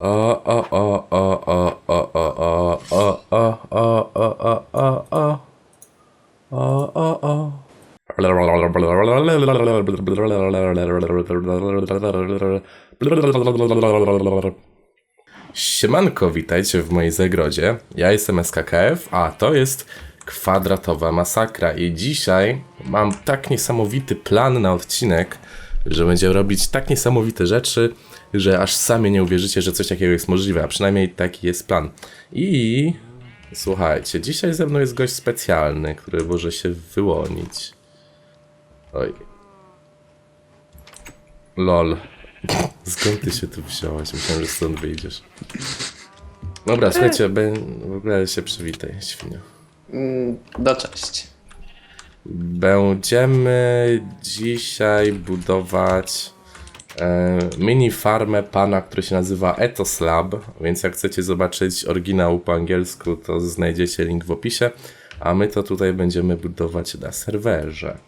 O, o, o, o, o, o, o, o, o, o, o, o, o, o, o, o, o. Siemanko, witajcie w mojej zagrodzie. Ja jestem SKKF, a to jest kwadratowa masakra. I dzisiaj mam tak niesamowity plan na odcinek, że będziemy robić tak niesamowite rzeczy, że aż sami nie uwierzycie, że coś takiego jest możliwe, a przynajmniej taki jest plan. I słuchajcie, dzisiaj ze mną jest gość specjalny, który może się wyłonić. Oj. Lol. Skąd ty się tu wziąłeś? Myślałem, że stąd wyjdziesz. Dobra, słuchajcie, be- w ogóle się przywitaj, świnio. No cześć. Będziemy dzisiaj budować e, mini farmę pana, który się nazywa Ethos Lab, więc jak chcecie zobaczyć oryginał po angielsku, to znajdziecie link w opisie, a my to tutaj będziemy budować na serwerze.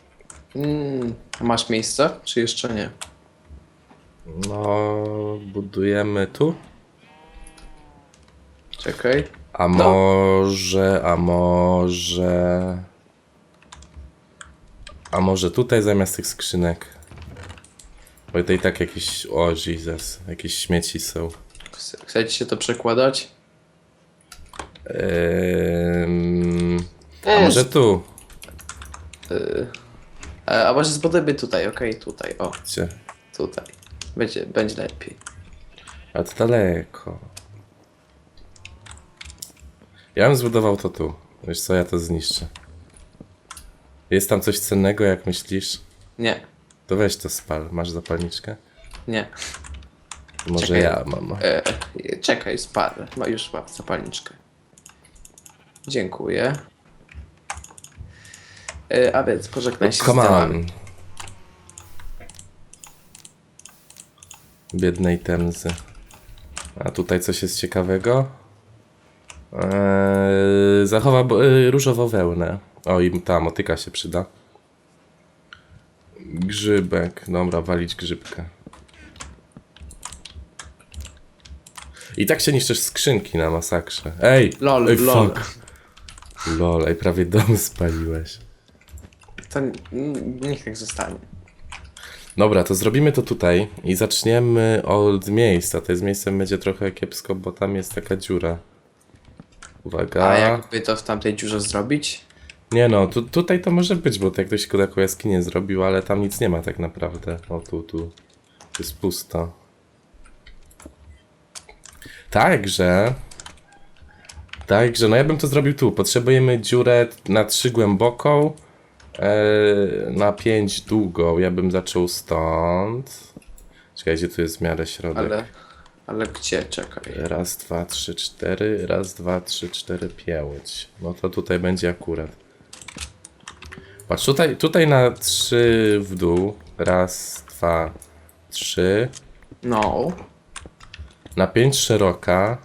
Mm, masz miejsce, czy jeszcze nie? No, budujemy tu, Czekaj. a może, a może... A może tutaj zamiast tych skrzynek? Bo to i tak jakieś... O, Jesus, jakieś śmieci są. Chce- Chcecie się to przekładać? Ehm, a może tu? E, a może zbudujmy tutaj, okej, tutaj, o, Gdzie? tutaj. Będzie, będzie lepiej. A to daleko. Ja bym zbudował to tu. Wiesz co, ja to zniszczę. Jest tam coś cennego, jak myślisz? Nie, To weź to spal. Masz zapalniczkę? nie. Może Czekaj. ja mam. E, czekaj, spadł. Ma już mam zapalniczkę. Dziękuję. E, a więc pożegnaj się Come z on. Biednej Temzy. A tutaj coś jest ciekawego? Eee, zachowa bo- e, różową wełnę. O, i ta motyka się przyda. Grzybek. Dobra, walić grzybkę. I tak się niszczysz skrzynki na masakrze. Ej! Lol, ej, lol. fuck. Lol, ej, prawie dom spaliłeś. To niech tak zostanie. Dobra, to zrobimy to tutaj i zaczniemy od miejsca. To jest miejscem będzie trochę kiepsko, bo tam jest taka dziura. Uwaga. A jakby to w tamtej dziurze zrobić? Nie no, tu, tutaj to może być, bo tak ktoś taką jaskinię zrobił, ale tam nic nie ma tak naprawdę. O, tu, tu. To jest pusto. Także... Także, no ja bym to zrobił tu. Potrzebujemy dziurę na 3 głęboką, e, na 5 długą. Ja bym zaczął stąd. Czekajcie, tu jest w miarę środek. Ale, ale gdzie? Czekaj. Raz, dwa, trzy, cztery. Raz, dwa, trzy, cztery, pięć. No to tutaj będzie akurat. Patrz, tutaj, tutaj na trzy w dół. Raz, dwa, trzy. No. Na pięć szeroka.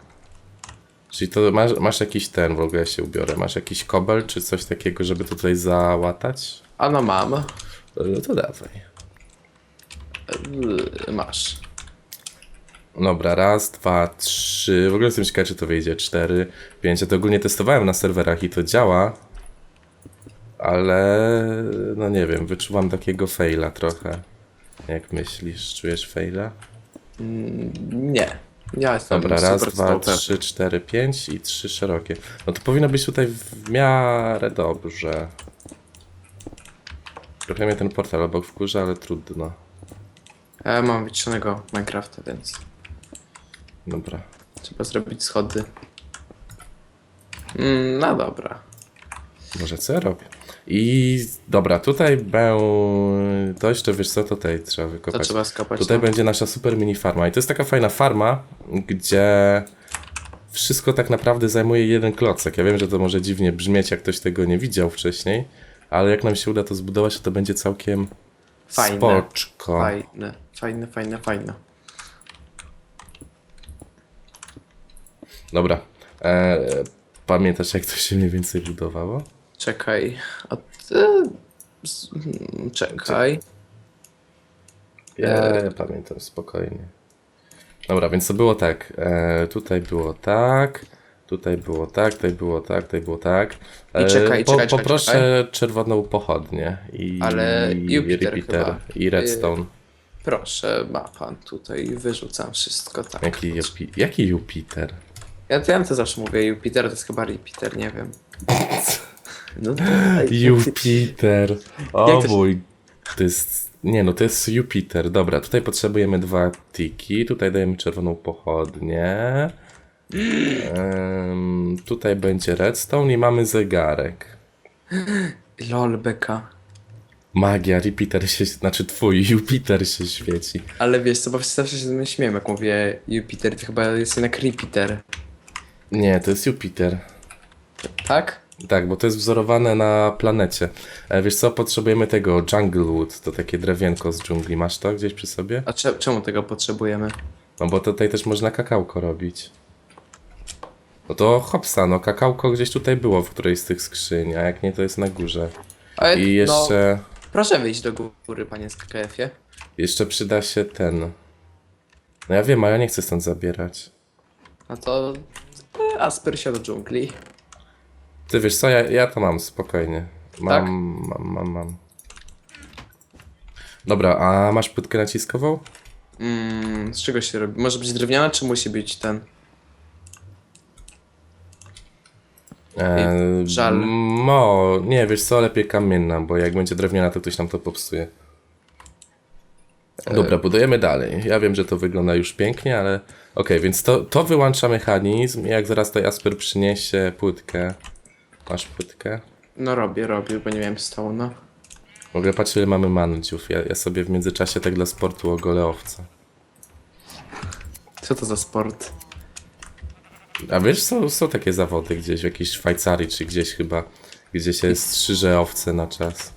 Czyli to masz, masz jakiś ten, w ogóle ja się ubiorę. Masz jakiś kobel, czy coś takiego, żeby tutaj załatać? A no mam. No to dawaj. Y, Masz. Dobra, raz, dwa, trzy. W ogóle jestem ciekawy, czy to wyjdzie. Cztery, pięć. Ja to ogólnie testowałem na serwerach i to działa. Ale no nie wiem, wyczuwam takiego faila trochę. Jak myślisz, czujesz faila? Nie. Ja jestem Dobra, raz, super dwa, trzy, cztery, pięć i trzy szerokie. No to powinno być tutaj w miarę dobrze. Trochę mnie ten portal obok wkurza, ale trudno. Ja mam wyciszonego Minecrafta, więc Dobra. trzeba zrobić schody. Mm, no dobra. Może co ja robię? I dobra, tutaj będą. To jeszcze wiesz co, tutaj trzeba To wykopać. trzeba skopać. Tutaj no. będzie nasza super mini farma. I to jest taka fajna farma, gdzie wszystko tak naprawdę zajmuje jeden klocek. Ja wiem, że to może dziwnie brzmieć, jak ktoś tego nie widział wcześniej, ale jak nam się uda to zbudować, to to będzie całkiem Fajne. spoczko. Fajne, fajne, fajne, fajne. Dobra. E, pamiętasz, jak to się mniej więcej budowało? Czekaj. A ty... hmm, Czekaj. Ja pamiętam spokojnie. Dobra, więc to było tak. E, tutaj było tak. Tutaj było tak, tutaj było tak, tutaj było tak. I czekaj, czekaj, czekaj, Poproszę czerwoną pochodnię i, Ale i Jupiter repeater i redstone. Proszę, ma pan tutaj, wyrzucam wszystko tak. Jaki, Jupi- jaki Jupiter? Ja, ja to zawsze mówię Jupiter, to jest chyba Jupiter, nie wiem. No Jupiter. O mój. To jest. Nie no, to jest Jupiter. Dobra, tutaj potrzebujemy dwa tiki. Tutaj dajemy czerwoną pochodnię. Em, tutaj będzie redstone i mamy zegarek. Lol, beka. Magia, Jupiter się, znaczy twój Jupiter się świeci. Ale wiesz co, bo zawsze się ze mnie śmieję, jak mówię Jupiter, to chyba jest jednak Repeater. Nie, to jest Jupiter. Tak? Tak, bo to jest wzorowane na planecie. E, wiesz co, potrzebujemy tego Jungle Wood, to takie drewienko z dżungli. Masz to gdzieś przy sobie? A cze czemu tego potrzebujemy? No bo tutaj też można kakałko robić. No to hopsa, no kakałko gdzieś tutaj było w którejś z tych skrzyń, a jak nie to jest na górze. Ale, I jeszcze, No, proszę wyjść do góry, panie KKF-ie. jeszcze przyda się ten. No ja wiem, ale ja nie chcę stąd zabierać. No to e, Asper się do dżungli. Ty wiesz co, ja, ja to mam spokojnie. Mam, Tak? mam, mam, mam. Dobra, a masz płytkę naciskową? Mm, z czego się robi? Może być drewniana, czy musi być ten? E, żal. No, nie, wiesz co, lepiej kamienna, bo jak będzie drewniana, to ktoś nam to popsuje. Dobra, budujemy dalej. Ja wiem, że to wygląda już pięknie, ale okej, więc to, to wyłącza mechanizm jak zaraz to Jasper przyniesie płytkę. Masz płytkę? No robię, robię, bo nie miałem stołu, no. W ogóle patrz ile mamy mandziów. Ja, ja sobie w międzyczasie tak dla sportu ogolę owce. Co to za sport? A wiesz, są, są takie zawody gdzieś w jakiejś Szwajcarii, czy gdzieś chyba, gdzie się strzyże owce na czas.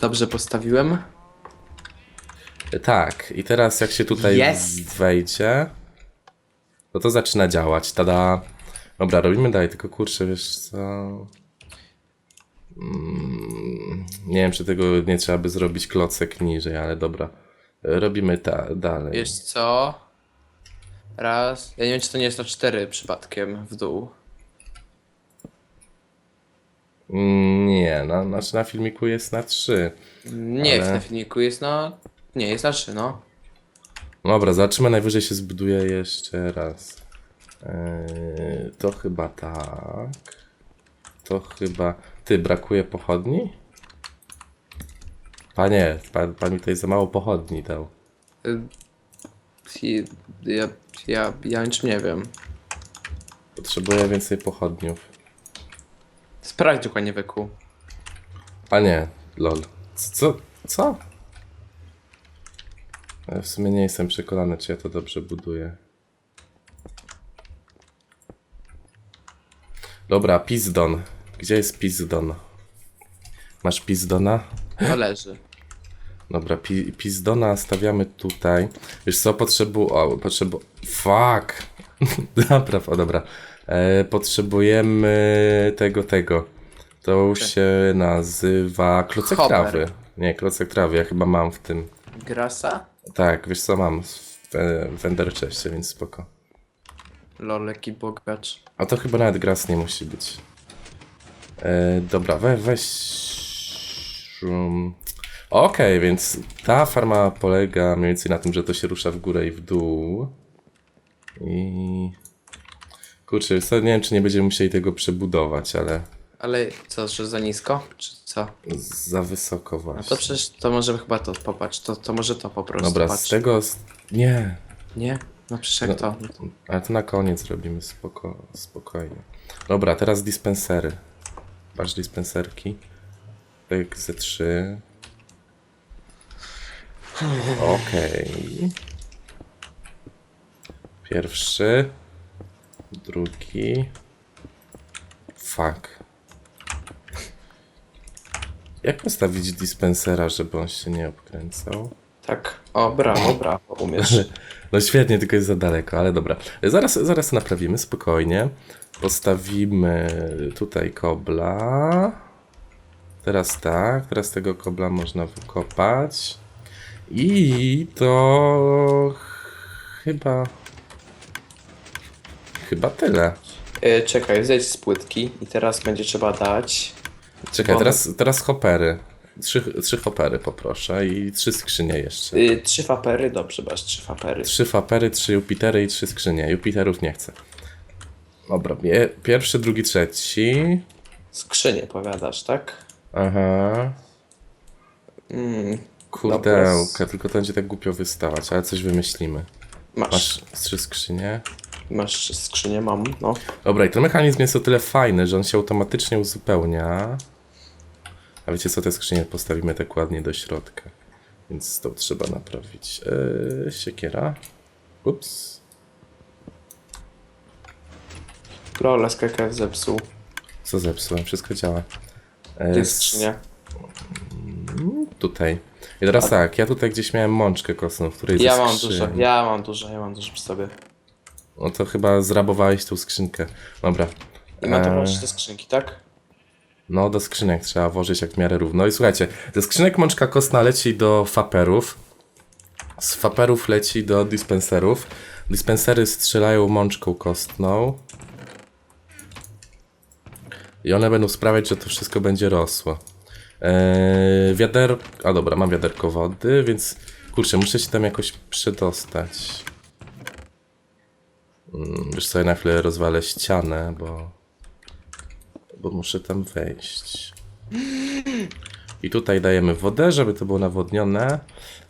Dobrze postawiłem? Tak, i teraz jak się tutaj Jest! wejdzie, no to zaczyna działać. Tada! Dobra, robimy dalej, tylko kurczę, wiesz co... Mm, nie wiem, czy tego nie trzeba by zrobić klocek niżej, ale dobra. Robimy ta dalej. Wiesz co? Raz. Ja nie wiem, czy to nie jest na cztery przypadkiem w dół. Mm, Nie, na, znaczy na filmiku jest na trzy. Nie, Ale- na filmiku jest na... Nie, jest na trzy, no. Dobra, zobaczymy, najwyżej się zbuduje jeszcze raz. Eee, to chyba tak. To chyba... Ty, brakuje pochodni? Panie, pan, pan mi tutaj za mało pochodni dał. Y, i- Ja, ja, ja niczym nie wiem. Potrzebuję więcej pochodniów. Sprawdź dokładnie weku. A nie, lol. Co? Co? Ja w sumie nie jestem przekonany, czy ja to dobrze buduję. Dobra, pizdon. Gdzie jest pizdon? Masz pizdona? To leży. Dobra, pi pizdona stawiamy tutaj. Wiesz co, potrzebu... O, potrzebu... Fuck! dobra, o, dobra. E, potrzebujemy tego, tego. To się nazywa klocek trawy. Nie, klocek trawy, ja chyba mam w tym. Grasa? Tak, wiesz co, mam w, w Enderchestie, więc spoko. Loleki bogacz. A to chyba nawet gras nie musi być. E, dobra, we, weź... Um, Okej, więc ta farma polega mniej więcej na tym, że to się rusza w górę i w dół. I... Kurczę, nie wiem, czy nie będziemy musieli tego przebudować, ale Ale co, że za nisko? Czy co? za wysoko A właśnie. to przecież, to może chyba to, popatrz, to, to może to po prostu, Dobra, patrz. z tego... z- Nie, Nie? No przecież jak to? Ale to na koniec robimy spoko, spokojnie. Dobra, teraz dispensery. Patrz dispenserki. Tak ze trzy. Okej. Pierwszy. Drugi. Fuck. Jak postawić dispensera, żeby on się nie obkręcał? Tak. O, brawo, brawo, umiesz. No świetnie, tylko jest za daleko, ale dobra. Zaraz, zaraz naprawimy, spokojnie. Postawimy tutaj kobla. Teraz tak, teraz tego kobla można wykopać. I to chyba... chyba tyle. E, czekaj, zejdź z płytki i teraz będzie trzeba dać. Czekaj, teraz, teraz hopery. Trzy, trzy hopery poproszę i trzy skrzynie jeszcze. Y, trzy fapery, dobrze, masz trzy fapery. Trzy fapery, trzy Jupitery i trzy skrzynie. Jupiterów nie chcę. Dobra, pierwszy, drugi, trzeci. Skrzynie powiadasz, tak? Aha. Mm, Kurdełka, tylko to będzie tak głupio wystawać, ale coś wymyślimy. masz. Masz trzy skrzynie. Masz skrzynię, mam, no. Dobra, i ten mechanizm jest o tyle fajny, że on się automatycznie uzupełnia. A wiecie co, te skrzynie postawimy tak ładnie do środka. Więc to trzeba naprawić. Eee, siekiera. Ups. Rola z KKF zepsuł. Co zepsułem? Wszystko działa. Gdzie jest skrzynia? Tutaj. I teraz tak, ja tutaj gdzieś miałem mączkę kostną, w której Ja ze mam skrzyni. dużo, ja mam dużo, ja mam dużo przy sobie. No to chyba zrabowałeś tą skrzynkę. Dobra. I mam Eee. to te skrzynki, tak? No, do skrzynek trzeba włożyć jak w miarę równo. I słuchajcie, ze skrzynek mączka kostna leci do faperów. Z faperów leci do dispenserów. Dispensery strzelają mączką kostną. I one będą sprawiać, że to wszystko będzie rosło. Eee, wiader... A dobra, mam wiaderko wody, więc... Kurczę, muszę się tam jakoś przedostać. Mm, Wiesz co, ja na chwilę rozwalę ścianę, bo bo muszę tam wejść. I tutaj dajemy wodę, żeby to było nawodnione.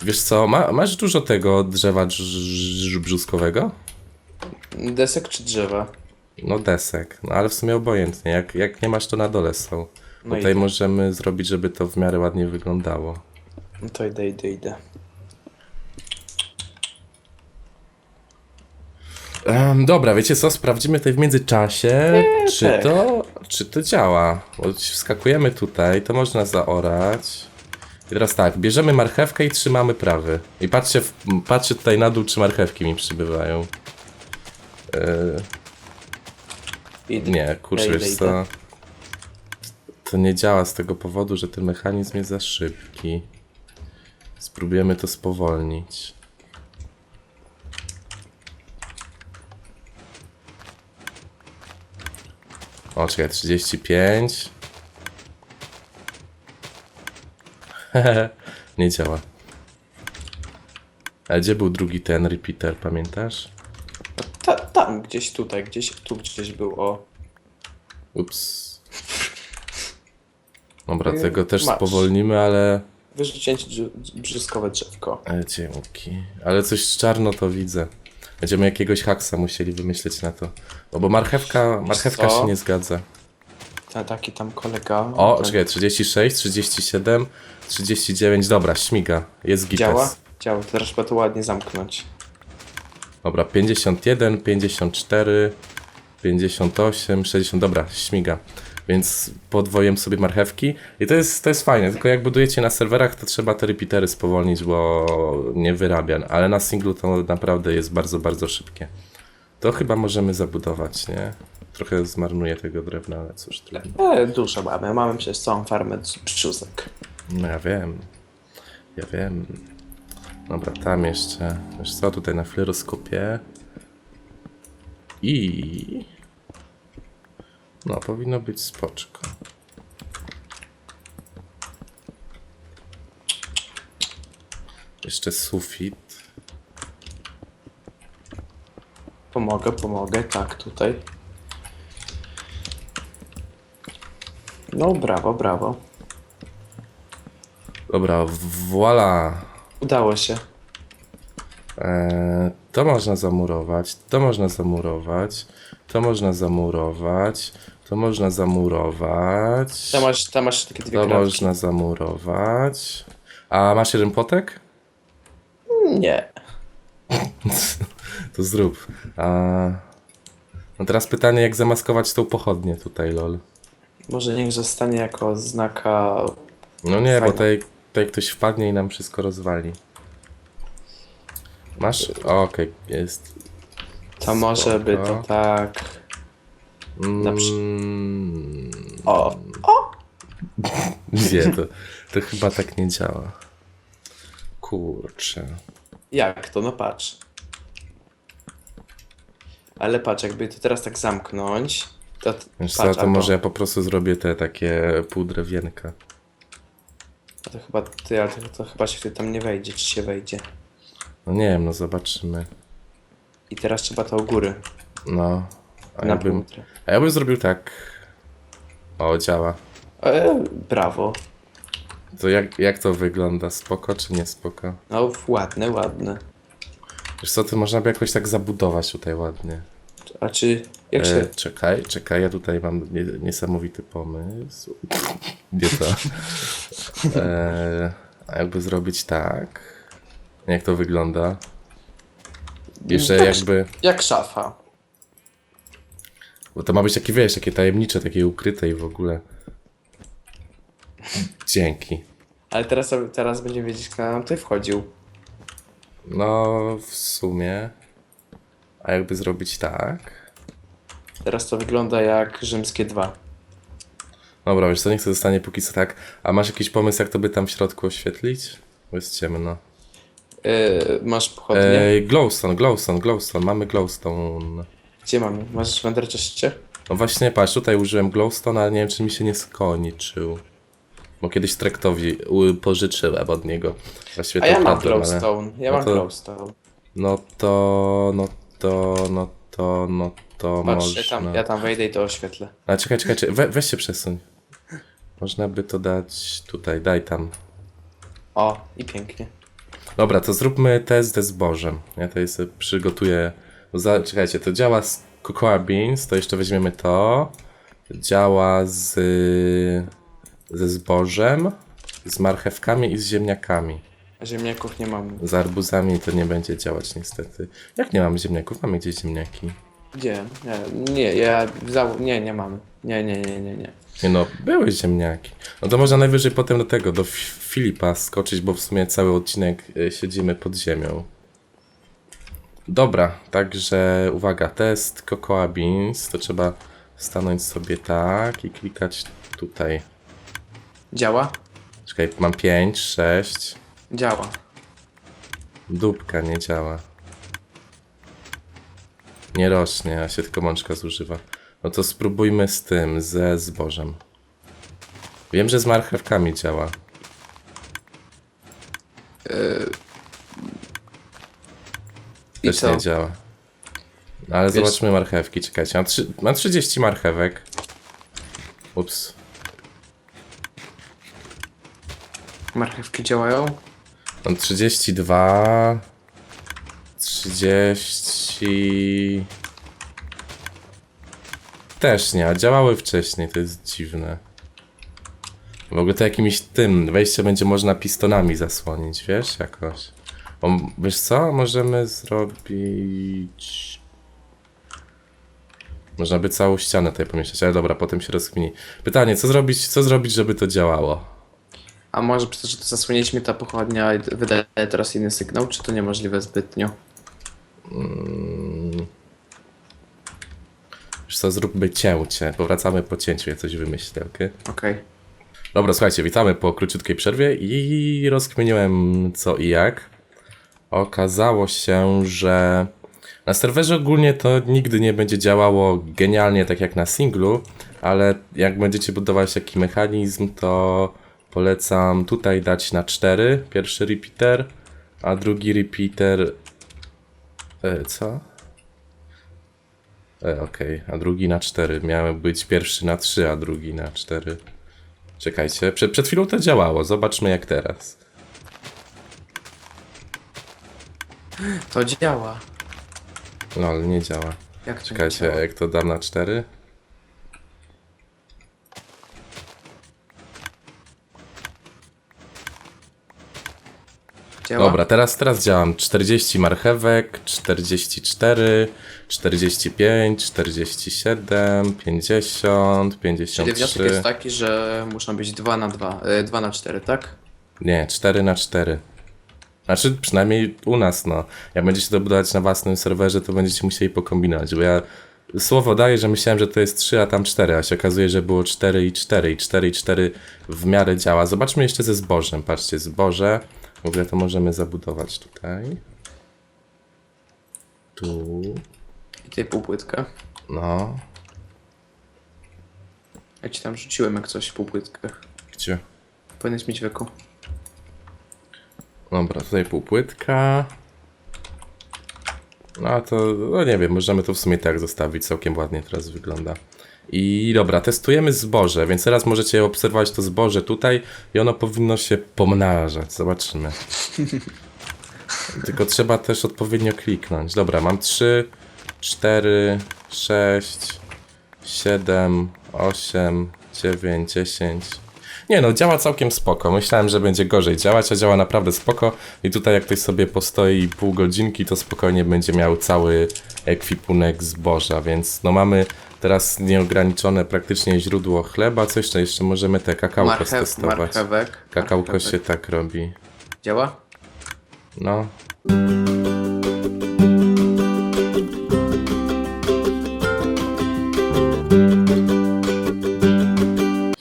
Wiesz co, ma, masz dużo tego drzewa drz, drz, brzuskowego? Desek czy drzewa? No desek, no ale w sumie obojętnie, jak, jak nie masz to na dole są. No Tutaj idę. możemy zrobić, żeby to w miarę ładnie wyglądało. No to idę, idę, idę. Em, dobra, wiecie co, sprawdzimy tutaj w międzyczasie, czy tak. to, czy to działa. Bo wskakujemy tutaj, to można zaorać. I teraz tak, bierzemy marchewkę i trzymamy prawy. I patrzcie, w, patrzcie tutaj na dół, czy marchewki mi przybywają. Nie, kurczę, wiesz co. To nie działa z tego powodu, że ten mechanizm jest za szybki. Spróbujemy to spowolnić. O, czekaj, 35. nie działa. A gdzie był drugi ten repeater, pamiętasz? Ta, tam, gdzieś tutaj, gdzieś tu gdzieś był, o. Ups. Dobra, Yy, tego też masz. spowolnimy, ale... Wyrzuciłem ci drz- brzyskowe drzewko. ale Dzięki. Ale coś czarno to widzę. Będziemy jakiegoś haksa musieli wymyśleć na to. No bo marchewka, marchewka co? się nie zgadza. Ta, taki tam kolega. O, ten- czekaj, 36, 37, 39, dobra, śmiga. Jest gites. Działa? Działa, teraz trzeba to ładnie zamknąć. Dobra, 51, 54, 58, 60, dobra, śmiga. Więc podwojem sobie marchewki i to jest, to jest fajne, tylko jak budujecie na serwerach, to trzeba te repeatery spowolnić, bo nie wyrabia, ale na singlu to naprawdę jest bardzo, bardzo szybkie. To chyba możemy zabudować, nie? Trochę zmarnuję tego drewna, ale cóż, trudno. E, dużo mamy, mamy przecież całą farmę brzusek. No ja wiem, ja wiem. Dobra, tam jeszcze, wiesz co, tutaj na chwilę rozkopię. I... No, powinno być spoczko. Jeszcze sufit. Pomogę, pomogę, tak, tutaj. No, brawo, brawo. Dobra, voila. Udało się. Eee, to można zamurować, to można zamurować, to można zamurować, to można zamurować. Tam masz, tam masz takie dwie To można zamurować. A masz jeden potek? Nie. To zrób. A... No teraz pytanie, jak zamaskować tą pochodnię tutaj, lol. Może niech zostanie jako znaka... No nie, bo Fajne. tutaj, tutaj ktoś wpadnie i nam wszystko rozwali. Masz? Okej, jest. To może by to tak... Na przy- Mm, O! nie, to, to chyba tak nie działa. Kurczę. Jak to? No patrz. Ale patrz, jakby to teraz tak zamknąć, to... Wiesz patrz, to albo- może ja po prostu zrobię te takie pół drewienka. To chyba, ty, ale to, to chyba się tam nie wejdzie, czy się wejdzie. No nie wiem, no zobaczymy. I teraz trzeba to u góry, No. A na ja bym, a ja bym zrobił tak. O, działa. E, brawo. To jak, jak to wygląda? Spoko czy nie spoko? No, ładne, ładne. Wiesz co, to można by jakoś tak zabudować tutaj ładnie. A czy, jak się... E, czekaj, czekaj, ja tutaj mam nie, niesamowity pomysł. Nie to. E, a jakby zrobić tak. Jak to wygląda? Jeszcze Tak. jakby. Jak szafa. Bo to ma być takie, wiesz, takie tajemnicze, takie ukryte i w ogóle. Dzięki. Ale teraz, teraz będziemy wiedzieć, kto nam tutaj wchodził. No, w sumie. A jakby zrobić tak. Teraz to wygląda jak rzymskie dwa. Dobra, wiesz co, niech to zostanie póki co tak. A masz jakiś pomysł, jak to by tam w środku oświetlić? Bo jest ciemno. E, masz pochodnie? Ej, glowstone, glowstone, glowstone, mamy glowstone. Gdzie mamy? Masz w czyście? No właśnie, patrz, tutaj użyłem glowstone, ale nie wiem, czy mi się nie skończył. Bo kiedyś Trektowi u- pożyczyłem od niego. Właściwie A to ja mam ukradłem, ale- glowstone. Ja no mam to- glowstone. No to, no to, no to, no to Patrz, można. ja tam, ja tam wejdę i to oświetlę. A czekaj, czekaj, czekaj. We, weź się przesuń. Można by to dać tutaj, daj tam. O, i pięknie. Dobra, to zróbmy test ze zbożem. Ja tutaj sobie przygotuję. Za, czekajcie, to działa z Cocoa Beans, to jeszcze weźmiemy to. Działa z, ze zbożem, z marchewkami i z ziemniakami. A ziemniaków nie mamy. Z arbuzami to nie będzie działać niestety. Jak nie mamy ziemniaków? Mamy gdzieś ziemniaki. Gdzie? Nie, nie, ja za... Nie, nie mamy. Nie, nie, nie, nie, nie. Nie no, były ziemniaki. No to można najwyżej potem do tego, do Fi- Filipa skoczyć, bo w sumie cały odcinek y, siedzimy pod ziemią. Dobra, także uwaga, test Cocoa Beans, to trzeba stanąć sobie tak i klikać tutaj. Działa? Czekaj, mam 5, 6, Działa. dupka nie działa. Nie rośnie, a się tylko mączka zużywa. No to spróbujmy z tym, ze zbożem. Wiem, że z marchewkami działa. I Też co? nie działa. No, ale Wiesz- zobaczmy marchewki, czekajcie. Mam, trzy, mam 30 marchewek. Ups. Marchewki działają? Mam 32. 30. Też nie, a działały wcześniej, to jest dziwne. W ogóle to jakimś tym, wejście będzie można pistonami zasłonić, wiesz, jakoś. Wiesz co, możemy zrobić... Można by całą ścianę tutaj pomieszczać, ale dobra, potem się rozkmini. Pytanie, co zrobić, co zrobić, żeby to działało? A może przez to, że to zasłoniliśmy ta pochodnia i wydaje teraz inny sygnał, czy to niemożliwe zbytnio? Wiesz co, zróbmy cięcie. Powracamy po cięciu, ja coś wymyślę, okej? Okej. Dobra, słuchajcie, witamy po króciutkiej przerwie i rozkminiłem co i jak. Okazało się, że na serwerze ogólnie to nigdy nie będzie działało genialnie tak jak na singlu, ale jak będziecie budować taki mechanizm, to polecam tutaj dać na 4 pierwszy repeater, a drugi repeater... E, co? E, okej, a drugi na 4. Miałem być pierwszy na 3, a drugi na 4. Czekajcie, przed, przed chwilą to działało, zobaczmy jak teraz. To działa. No, ale nie działa. Jak to Czekajcie, działa? jak to dam na 4? Działa? Dobra, teraz, teraz działam. 40 marchewek, 44, 45, 47, 50, Czyli wniosek 53. jest taki, że muszą być 2 na 2, e, 2 na 4, tak? Nie, 4 na 4. Znaczy, przynajmniej u nas, no. Jak będziecie to budować na własnym serwerze, to będziecie musieli pokombinować, bo ja słowo daję, że myślałem, że to jest 3, a tam 4, a się okazuje, że było 4 i 4 i 4 i 4 w miarę działa. Zobaczmy jeszcze ze zbożem. Patrzcie, zboże. W ogóle to możemy zabudować tutaj. Tu. I Tutaj półpłytkę. No, Ja ci tam rzuciłem jak coś półpłytkę. gdzie? Powinieneś mieć wyku. Dobra, tutaj półpłytka. No to, no nie wiem, możemy to w sumie tak zostawić, całkiem ładnie teraz wygląda. I dobra, testujemy zboże, więc teraz możecie obserwować to zboże tutaj i ono powinno się pomnażać, zobaczymy. Tylko trzeba też odpowiednio kliknąć. Dobra, mam 3, 4, 6, 7, 8, 9, 10. Nie no, działa całkiem spoko. Myślałem, że będzie gorzej działać, a działa naprawdę spoko. I tutaj jak ktoś sobie postoi pół godzinki, to spokojnie będzie miał cały ekwipunek zboża, więc no mamy teraz nieograniczone praktycznie źródło chleba. Co jeszcze? Jeszcze możemy te kakałko Marchew, testować. marchewek. Kakałko marchewek. się tak robi. Działa? No.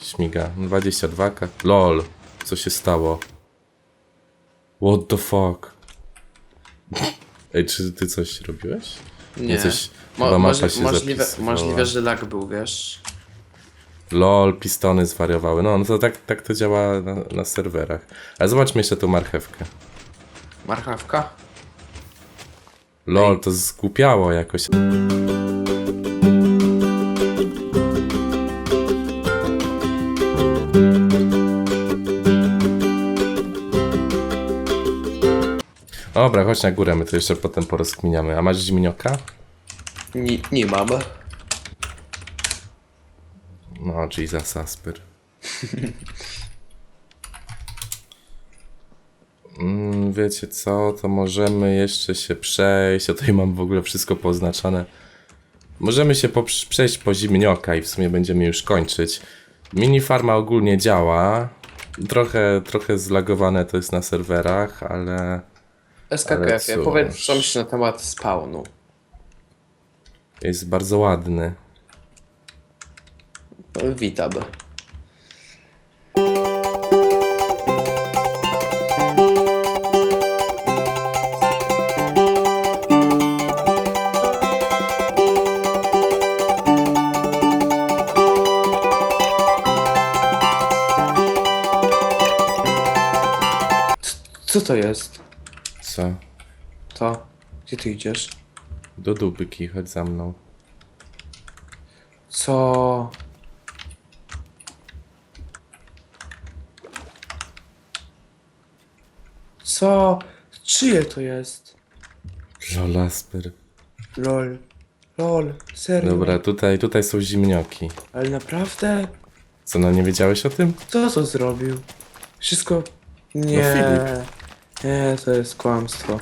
Śmiga. 22 ka. LOL. Co się stało? What the fuck? Ej, czy ty coś robiłeś? Nie. Coś, Mo- chyba mapa możli- się możliwe, zapisywała. możliwe, że lag był, wiesz. LOL, pistony zwariowały. No, no to tak, tak to działa na, na serwerach. Ale zobaczmy jeszcze tą marchewkę. Marchawka? LOL, to zgłupiało jakoś. Dobra, chodź na górę, my to jeszcze potem porozkminiamy. A masz zimnioka? Nie, nie mam. No, Jesus Asper. Mm, wiecie co, to możemy jeszcze się przejść. Ja tutaj mam w ogóle wszystko poznaczone. Możemy się poprz- przejść po zimnioka i w sumie będziemy już kończyć. Mini farma ogólnie działa. Trochę, trochę zlagowane to jest na serwerach, ale SKKF, cóż. ja powiedz co myślisz na temat spawnu. Jest bardzo ładny. Witam. Co to jest? Co? To? Gdzie ty idziesz? Do dubyki, chodź za mną. Co? Co? Czyje to jest? Lol, Asper. Lol. Lol, serio? Dobra, tutaj, tutaj są zimnioki. Ale naprawdę? Co, no nie wiedziałeś o tym? Kto to zrobił? Wszystko... Nie. No, Filip. Nie, to jest kłamstwo.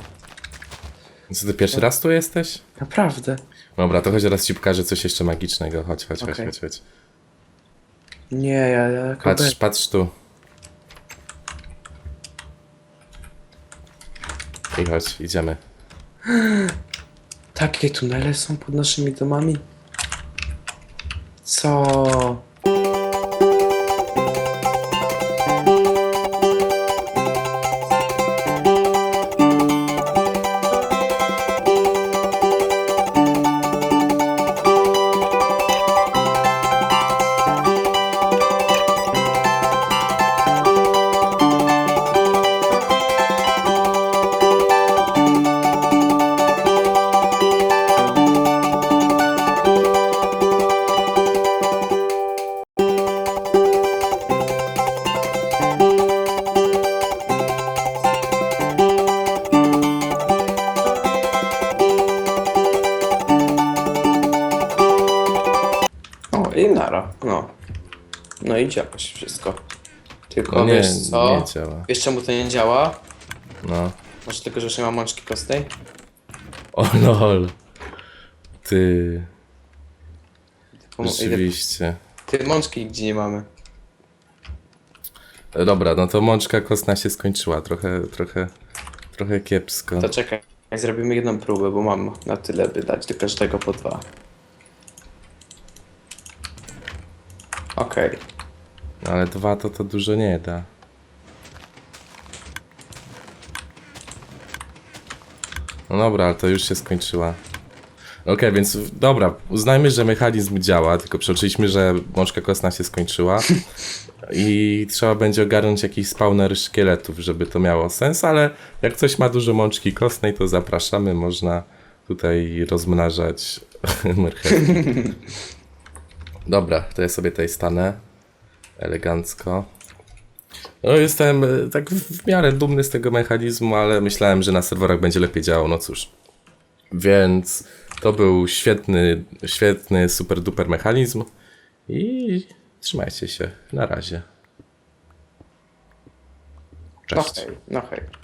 Co, ty pierwszy raz tu jesteś? Naprawdę. Dobra, to chodź raz ci pokażę coś jeszcze magicznego. Chodź, chodź, chodź, Okej. chodź, chodź. Nie, ja... ja Patrz, patrz tu. I chodź, idziemy. Takie tunele są pod naszymi domami? Co? No i działać wszystko. Tylko No nie, wiesz co? nie działa. Wiesz czemu to nie działa? No. Może tylko, że już nie ma mączki prostej? O lol. Ty, Pomo- idę- rzeczywiście. Ty mączki nigdzie nie mamy. E, Dobra, no to mączka kostna się skończyła. Trochę, trochę, trochę kiepsko. To czekaj, zrobimy jedną próbę, bo mam na tyle, by dać do każdego po dwa. Okej. Ale dwa to to dużo nie da. No dobra, ale to już się skończyła. Okej, więc dobra, uznajmy, że mechanizm działa, tylko przeoczyliśmy, że mączka kostna się skończyła i trzeba będzie ogarnąć jakiś spawner szkieletów, żeby to miało sens, ale jak ktoś ma dużo mączki kostnej, to zapraszamy, można tutaj rozmnażać. Dobra, to ja sobie tutaj stanę elegancko. No jestem e, tak w miarę dumny z tego mechanizmu, ale myślałem, że na serwerach będzie lepiej działał, no cóż. Więc to był świetny, świetny, super duper mechanizm i trzymajcie się. Na razie. No Cześć. hej, no hej.